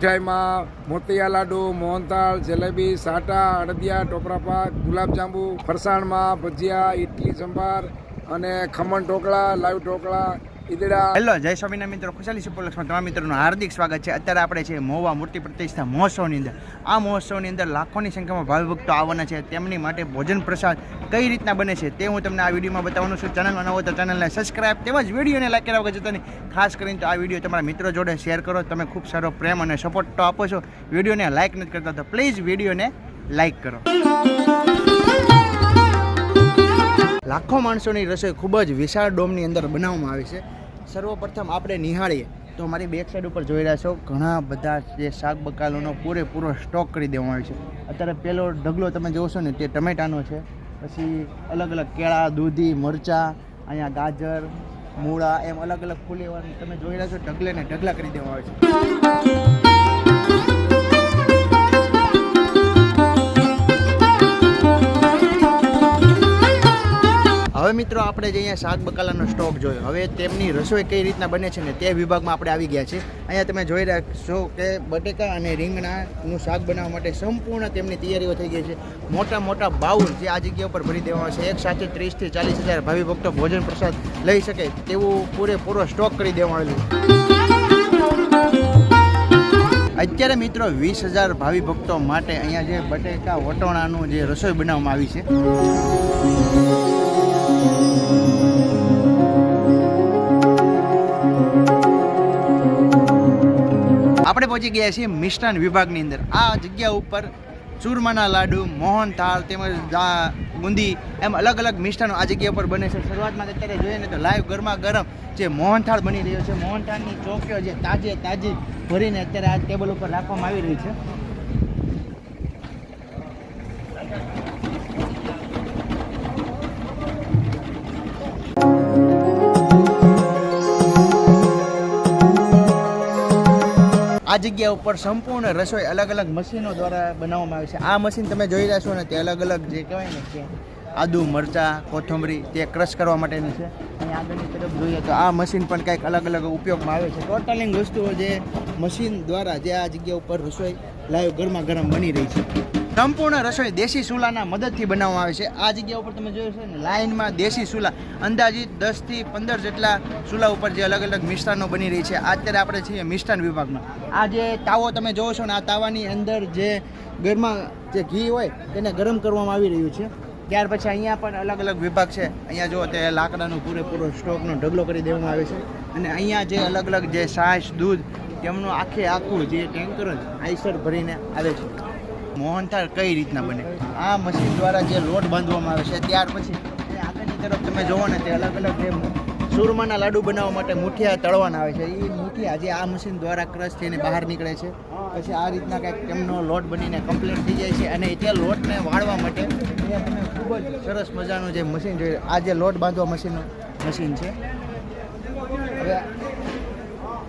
મીઠાઈમાં મોતિયા લાડુ, મોહનથાળ, જલેબી, સાટા, અડદિયા ટોપરાપાક ગુલાબજાંબુ ફરસાણમાં ભજીયા ઇડલી સંભાર અને khaman dhokla live dhokla hello, જય સ્વામિનારાયણ મિત્રો, ખુશાલી સુપોલક્ષમાં તમારા મિત્રોનું હાર્દિક સ્વાગત છે. અત્યારે આપણે છે મોવા મૂર્તિ પ્રતિષ્ઠા મહોત્સવની અંદર. આ મહોત્સવની અંદર લાખોની સંખ્યામાં ભાવભક્તો આવવાના છે. તેમની માટે ભોજન પ્રસાદ કઈ રીતના બને છે તે હું તમને આ વિડીયોમાં બતાવવાનું છું. ચેનલમાં નવો તો ચેનલને સબસ્ક્રાઈબ તેમજ વિડીયોને લાઈક કર્યા વગર જતા ખાસ કરીને તો આ વીડિયો તમારા મિત્રો જોડે શેર કરો. તમે ખૂબ સારો પ્રેમ અને સપોર્ટ તો આપો છો. વિડીયોને લાઈક નથી કરતા તો પ્લીઝ વિડીયોને લાઈક કરો. લાખો માણસોની રસોઈ ખૂબ જ વિશાળ ડોમની અંદર બનાવવામાં આવી છે. સર્વપ્રથમ આપણે નિહાળીએ તો મારી બેક સાઈડ ઉપર જોઈ રહ્યા છો, ઘણા બધા જે શાક બકાલોનો પૂરેપૂરો સ્ટોક કરી દેવામાં આવ્યો છે. અત્યારે પેલો ઢગલો તમે જોશો ને તે ટમેટાનો છે. પછી અલગ અલગ કેળા, દૂધી, મરચાં, અહીંયા ગાજર, મૂળા, એમ અલગ અલગ ફૂલી તમે જોઈ રહ્યા છો ઢગલે ને ઢગલા કરી દેવામાં આવે છે. હવે મિત્રો આપણે જે અહીંયા શાક બકાલાનો સ્ટોક જોયો, હવે તેમની રસોઈ કઈ રીતના બને છે ને તે વિભાગમાં આપણે આવી ગયા છે અહીંયા તમે જોઈ રહ્યા કે બટેકા અને રીંગણાનું શાક બનાવવા માટે સંપૂર્ણ તેમની તૈયારીઓ થઈ ગઈ છે. મોટા મોટા બાઉલ જે આ જગ્યા ઉપર ભરી દેવામાં છે, એક સાથે ત્રીસથી ચાલીસ હજાર ભાવિ ભક્તો ભોજન પ્રસાદ લઈ શકે તેવું પૂરેપૂરો સ્ટોક કરી દેવામાં આવેલું અત્યારે મિત્રો વીસ હજાર ભાવિ ભક્તો માટે અહીંયા જે બટેકા, વટોણાનું જે રસોઈ બનાવવામાં આવી છે. પહોંચી ગયા છીએ મિષ્ટાન વિભાગની અંદર. આ જગ્યા ઉપર ચૂરમાના લાડુ મોહનથાળ તેમજ બુંદી એમ અલગ અલગ મિષ્ટાનો આ જગ્યા ઉપર બને છે. શરૂઆતમાં અત્યારે જોઈએ ને તો લાઈવ ગરમા ગરમ જે મોહનથાળ બની રહ્યો છે. મોહનથાળની ચોકીઓ જે તાજે તાજી ભરીને અત્યારે આ ટેબલ ઉપર રાખવામાં આવી રહી છે. આ જગ્યા ઉપર સંપૂર્ણ રસોઈ અલગ અલગ મશીનો દ્વારા બનાવવામાં આવે છે. આ મશીન તમે જોઈ રહ્યા છો ને, તે અલગ અલગ જે કહેવાય ને કે આદુ, મરચાં, કોથમરી, તે ક્રશ કરવા માટેની છે. અહીં આગળની તરફ જોઈએ તો આ મશીન પણ કંઈક અલગ અલગ ઉપયોગમાં આવે છે. ટોટલિંગ વસ્તુઓ જે મશીન દ્વારા જે આ જગ્યા ઉપર રસોઈ લાઈવ ગરમા ગરમ બની રહી છે. સંપૂર્ણ રસોઈ દેશી ચૂલાના મદદથી બનાવવામાં આવે છે. આ જગ્યા ઉપર તમે જોયું છે ને, લાઇનમાં દેશી ચૂલા, અંદાજિત દસથી પંદર જેટલા ચૂલા ઉપર જે અલગ અલગ મિષ્ટાનો બની રહી છે. અત્યારે આપણે છીએ મિષ્ટાન વિભાગમાં. આ જે તાવો તમે જોવો છો ને, આ તાવાની અંદર જે ગરમા જે ઘી હોય, તેને ગરમ કરવામાં આવી રહ્યું છે. ત્યાર પછી અહીંયા પણ અલગ અલગ વિભાગ છે. અહીંયા જોવો તે લાકડાનો પૂરેપૂરો સ્ટોકનો ઢગલો કરી દેવામાં આવે છે. અને અહીંયા જે અલગ અલગ જે છાશ, દૂધ, તેમનું આખે આખું જે ટેન્કર જ આઈસર ભરીને આવે છે. મોહનથાળ કઈ રીતના બને? આ મશીન દ્વારા જે લોટ બાંધવામાં આવે છે, ત્યાર પછી આગળની તરફ તમે જોવો ને, તે અલગ અલગ જે સુરમાના લાડુ બનાવવા માટે મુઠિયા તળવાના આવે છે. એ મુઠિયા જે આ મશીન દ્વારા ક્રશ થઈને બહાર નીકળે છે. પછી આ રીતના કંઈક તેમનો લોટ બનીને કમ્પ્લીટ થઈ જાય છે અને તે લોટને વાળવા માટે તમે ખૂબ જ સરસ મજાનું જે મશીન જોઈએ આ જે લોટ બાંધવા મશીનનું મશીન છે. હવે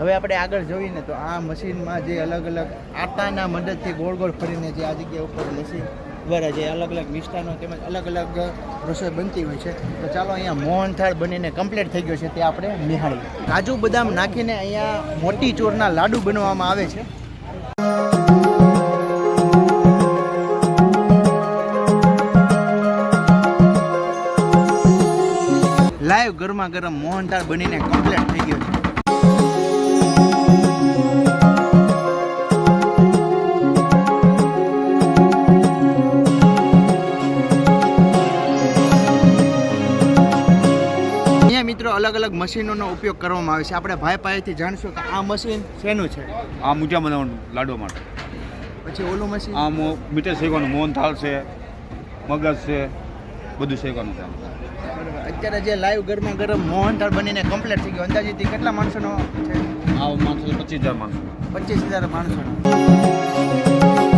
હવે આપણે આગળ જોઈએ ને તો આ મશીનમાં જે અલગ અલગ આટાના મદદથી ગોળ ગોળ ફરીને જે આ જગ્યા ઉપર મશીન દ્વારા જે અલગ અલગ મિષ્ટાનો તેમજ અલગ અલગ રસોઈ બનતી હોય છે. તો ચાલો અહીંયા મોહનથાળ બનીને કમ્પ્લીટ થઈ ગયો છે તે આપણે નિહાળીએ. કાજુ બદામ નાખીને અહીંયા મોટી ચોરના લાડુ બનાવવામાં આવે છે. લાઈવ ગરમા ગરમ મોહનથાળ બનીને કમ્પ્લીટ થઈ ગયો છે. અલગ અલગ મશીનોનો ઉપયોગ કરવામાં આવે છે. આપણે ભાઈ પાસેથી જાણશું કે આ મશીન શેનું છે. આ મુજા બનાવવાનું લાડવા માટે. પછી ઓલું મશીન? આ મો મીઠાઈ શેકવાનું મોહનથાળ છે મગજ છે બધું શેકવાનું છે અત્યારે જે લાઈવ ગરમા ગરમ મોહનથાળ બનીને કમ્પ્લીટ થઈ ગયો. અંદાજિત ઈ કેટલા માણસોનો છે? આ માણસો પચીસ હજાર માણસો. પચીસ હજાર માણસોનો.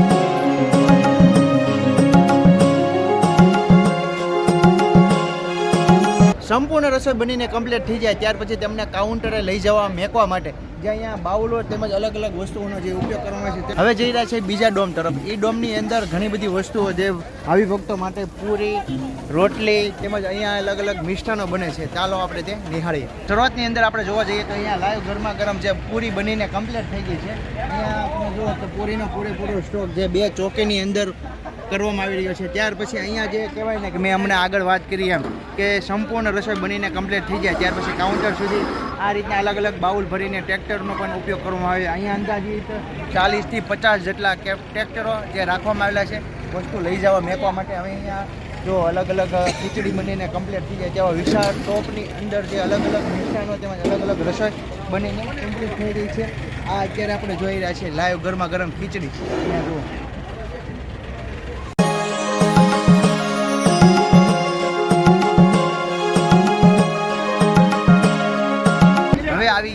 સંપૂર્ણ રસોઈ બનીને કમ્પ્લીટ થઈ જાય, ત્યાર પછી તેમને કાઉન્ટરે લઈ જવા, મેકવા માટે. જે અહીંયા બાઉલો તેમજ અલગ અલગ વસ્તુઓનો જે ઉપયોગ કરવામાં છે હવે જઈ રહ્યા છે બીજા ડોમ તરફ. એ ડોમની અંદર ઘણી બધી વસ્તુઓ જે આવી ભક્તો માટે પૂરી, રોટલી તેમજ અહીંયા અલગ અલગ મિષ્ઠાનો બને છે. ચાલો આપણે તે નિહાળીએ. શરૂઆતની અંદર આપણે જોવા જઈએ તો અહીંયા લાઈવ ગરમા ગરમ જે પૂરી બનીને કમ્પ્લીટ થઈ ગઈ છે. અહીંયા તમે જુઓ તો પૂરીનો પૂરેપૂરો સ્ટોક જે બે ચોકીની અંદર કરવામાં આવી રહ્યો છે. ત્યાર પછી અહીંયા જે કહેવાય ને કે મેં હમણાં આગળ વાત કરી એમ કે સંપૂર્ણ રસોઈ બનીને કમ્પ્લીટ થઈ જાય. ત્યાર પછી કાઉન્ટર સુધી આ રીતના અલગ અલગ બાઉલ ભરીને ટ્રેક્ટરનો પણ ઉપયોગ કરવામાં આવે. અહીંયા અંદાજિત ચાલીસથી પચાસ જેટલા ટ્રેક્ટરો જે રાખવામાં આવેલા છે. વસ્તુ લઈ જવા, મેકવા માટે હવે અહીંયા જો અલગ અલગ ખીચડી બનીને કમ્પ્લીટ થઈ જાય તેવા વિશાળ ટોપની અંદર જે અલગ અલગ મિષ્ટાનો તેમજ અલગ અલગ રસોઈ બનીને કમ્પ્લીટ થઈ રહી છે. આ અત્યારે આપણે જોઈ રહ્યા છીએ, લાઈવ ગરમા ગરમ ખીચડી. અહીંયા જુઓ.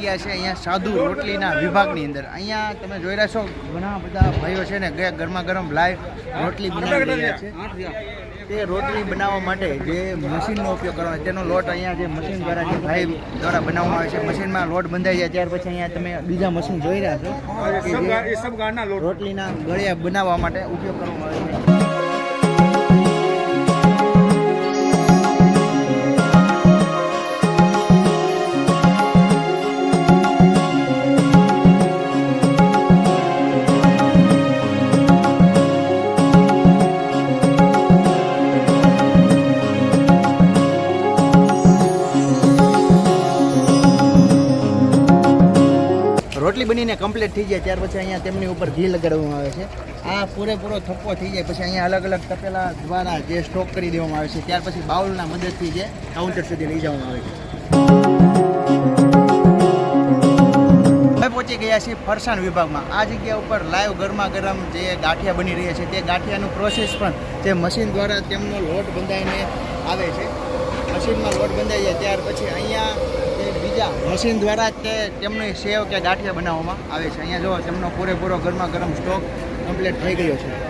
હવે છે અહીંયા સાધુ રોટલીના વિભાગની અંદર. અહીંયા તમે જોઈ રહ્યા છો ઘણા બધા ભાઈઓ છે ને ગયા ગરમા ગરમ લાઈવ રોટલી બનાવી રહ્યા છે. તે રોટલી બનાવવા માટે જે મશીનનો ઉપયોગ કરવાનો તેનો લોટ અહીંયા જે મશીન દ્વારા જે ભાઈ દ્વારા બનાવવામાં આવે છે મશીનમાં લોટ બંધાઈ જાય ત્યાર પછી અહીંયા તમે બીજા મશીન જોઈ રહ્યા છો રોટલીના ગળિયા બનાવવા માટે ઉપયોગ કરવામાં આવે છે. રોટલી બનીને કમ્પ્લીટ થઈ જાય, ત્યાર પછી અહીંયા તેમની ઉપર ઘી લગાડવામાં આવે છે. આ પૂરેપૂરો થપ્પો થઈ જાય, પછી અહીંયા અલગ અલગ તપેલા દ્વારા જે સ્ટોક કરી દેવામાં આવે છે, ત્યાર પછી બાઉલના મદદથી જે કાઉન્ટર સુધી લઈ જવામાં આવે છે. હવે પહોંચી ગયા છીએ ફરસાણ વિભાગમાં. આ જગ્યા ઉપર લાઈવ ગરમા ગરમ જે ગાંઠિયા બની રહ્યા છે, તે ગાંઠિયાનું પ્રોસેસ પણ જે મશીન દ્વારા તેમનો લોટ બંધાઈને આવે છે. મશીનમાં લોટ બંધાઈ જાય ત્યાર પછી અહીંયા મશીન દ્વારા જ તે તેમની સેવ કે ગાંઠિયા બનાવવામાં આવે છે. અહીંયા જો તેમનો પૂરેપૂરો ગરમા ગરમ સ્ટોક કમ્પ્લીટ થઈ ગયો છે.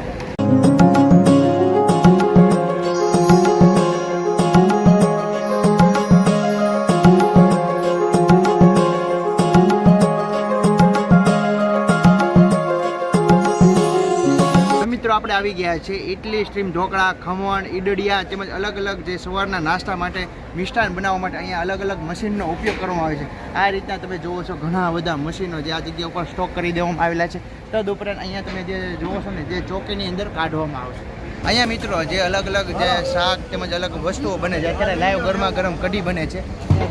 આપણે આવી ગયા છે. ઇડલી સ્ટ્રીમ ઢોકળા ખમણ ઈડડિયા તેમજ અલગ અલગ જે સવારના નાસ્તા માટે મિષ્ટાન બનાવવા માટે અહીંયા અલગ અલગ મશીનનો ઉપયોગ કરવામાં આવે છે. આ રીતના તમે જુઓ છો ઘણા બધા મશીનો જે આ જગ્યા ઉપર સ્ટોક કરી દેવામાં આવેલા છે. તદ ઉપરાંત અહીંયા તમે જે જુઓ છો ને જે ચોકીની અંદર કાઢવામાં આવશે. અહીંયા મિત્રો જે અલગ અલગ જે શાક તેમજ અલગ વસ્તુઓ બને છે અત્યારે લાઈવ ગરમા ગરમ કઢી બને છે.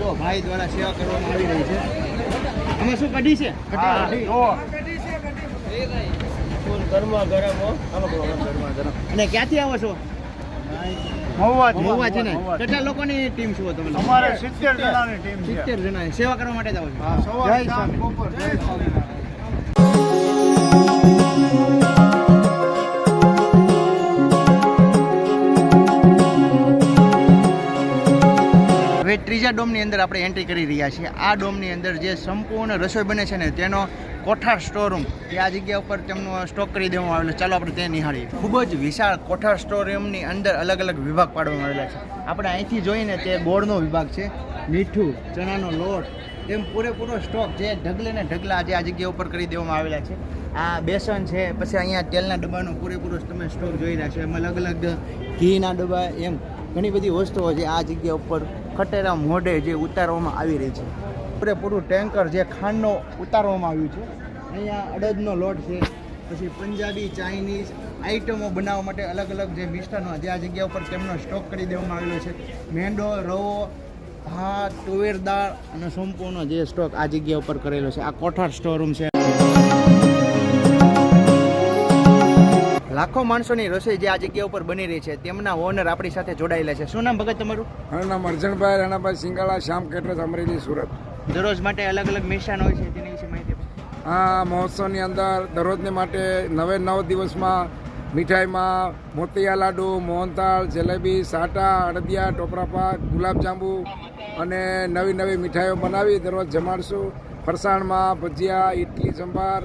જો ભાઈ દ્વારા સેવા કરવામાં આવી રહી છે. અમે શું કઢી છે. ગરમા ગરમ અને ક્યાંથી આવો છો? મહુવા છે ને? કેટલા લોકોની ટીમ છો તમે અમારે સિત્તેર જણાની ટીમ છે. જણા સેવા કરવા માટે જ આવો છો? જય સ્વામી. ત્રીજા ડોમની અંદર આપણે એન્ટ્રી કરી રહ્યા છીએ. આ ડોમની અંદર જે સંપૂર્ણ રસોઈ બને છે ને તેનો કોઠાર સ્ટોર રૂમ એ આ જગ્યા ઉપર તેમનો સ્ટોક કરી દેવામાં આવેલો. ચાલો આપણે તે નિહાળીએ. ખૂબ જ વિશાળ કોઠાર સ્ટોર રૂમની અંદર અલગ અલગ વિભાગ પાડવામાં આવેલા છે. આપણે અહીંથી જોઈને તે ગોળનો વિભાગ છે. મીઠું, ચણાનો લોટ એમ પૂરેપૂરો સ્ટોક જે ઢગલે ને ઢગલા જે આ જગ્યા ઉપર કરી દેવામાં આવેલા છે. આ બેસન છે, પછી અહીંયા તેલના ડબ્બાનો પૂરેપૂરો તમે સ્ટોક જોઈ રહ્યા છો. એમાં અલગ અલગ ઘીના ડબ્બા, એમ ઘણી બધી વસ્તુઓ છે આ જગ્યા ઉપર ખટેરા મોઢે જે ઉતારવામાં આવી રહી છે. પૂરેપૂરું ટેન્કર જે ખાંડનો ઉતારવામાં આવ્યું છે. અહીંયા અડદનો લોટ છે, પછી પંજાબી, ચાઇનીઝ આઈટમો બનાવવા માટે અલગ અલગ જે મિષ્ટાનો જે આ જગ્યા ઉપર તેમનો સ્ટોક કરી દેવામાં આવેલો છે. મેંડો રવો, ભાત, તુવેર દાળ અને સંપૂર્ણ જે સ્ટોક આ જગ્યા ઉપર કરેલો છે. આ કોઠાર સ્ટોર રૂમ છે. લાખો માણસોની રસોઈ જે આ જગ્યા ઉપર બની રહી છે. તેમના ઓનર આપણી સાથે જોડાયેલા છે. શું નામ ભગત તમારું? મારું નામ અર્જણભાઈ રાણાભાઈ સિંગાળા, શ્યામ કેટરસ અમરેલી, સુરત. દરરોજ માટે અલગ અલગ મિશન હોય છે, તેની વિશે માહિતી. આ મહોત્સવની અંદર દરરોજને માટે નવે નવ દિવસમાં મીઠાઈમાં મોતિયા લાડુ મોહનતાળ જલેબી, સાટા, અડદિયા ટોપરાપાક ગુલાબજાંબુ અને નવી નવી મીઠાઈઓ બનાવી દરરોજ જમાડશું ફરસાણમાં ભજીયા ઇડલી સંભાર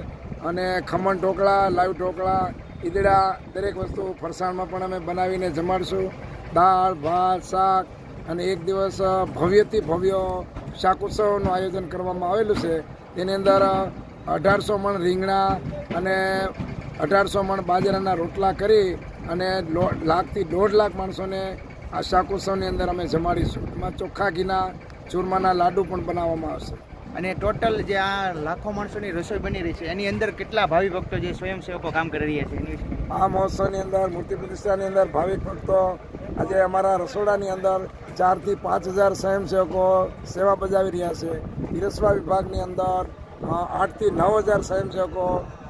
અને ખમણ ઢોકળા, લાઈવ ઢોકળા, ઈદડા, દરેક વસ્તુ ફરસાણમાં પણ અમે બનાવીને જમાડશું દાળ, ભાત, શાક અને એક દિવસ ભવ્યથી ભવ્ય શાક ઉત્સવનું આયોજન કરવામાં આવેલું છે. તેની અંદર અઢારસો મણ રીંગણા અને અઢારસો મણ બાજરાના રોટલા કરી અને લાખથી દોઢ લાખ માણસોને આ શાક ઉત્સવની અંદર અમે જમાડીશું. એમાં ચોખ્ખા ઘીના ચૂરમાના લાડુ પણ બનાવવામાં આવશે. અને ટોટલ જે આ લાખો માણસોની રસોઈ બની રહી છે એની અંદર કેટલા ભાવિ ભક્તો જે સ્વયંસેવકો કામ કરી રહ્યા છે આ મહોત્સવની અંદર મૂર્તિ પ્રતિષ્ઠાની અંદર ભાવિક ભક્તો આજે અમારા રસોડાની અંદર ચારથી પાંચ હજાર સ્વયંસેવકો સેવા બજાવી રહ્યા છે. પીરસવા વિભાગની અંદર આઠથી નવ હજાર સ્વયંસેવકો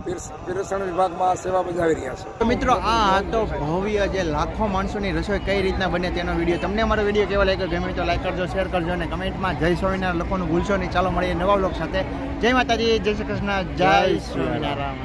પીરસણ વિભાગમાં સેવા બજાવી રહ્યા છે. તો મિત્રો આ તો ભવ્ય જે લાખો માણસોની રસોઈ કઈ રીતના બને તેનો વીડિયો. તમને અમારો વીડિયો કેવો લાગ્યો ગમે તો લાઈક કરજો શેર કરજો અને કમેન્ટમાં જય સ્વામિનારાયણ લોકોનું ભૂલશો નહીં. ચાલો મળીએ નવા બ્લોગ સાથે. જય માતાજી જય શ્રી કૃષ્ણ જય સ્વામિનારાયણ.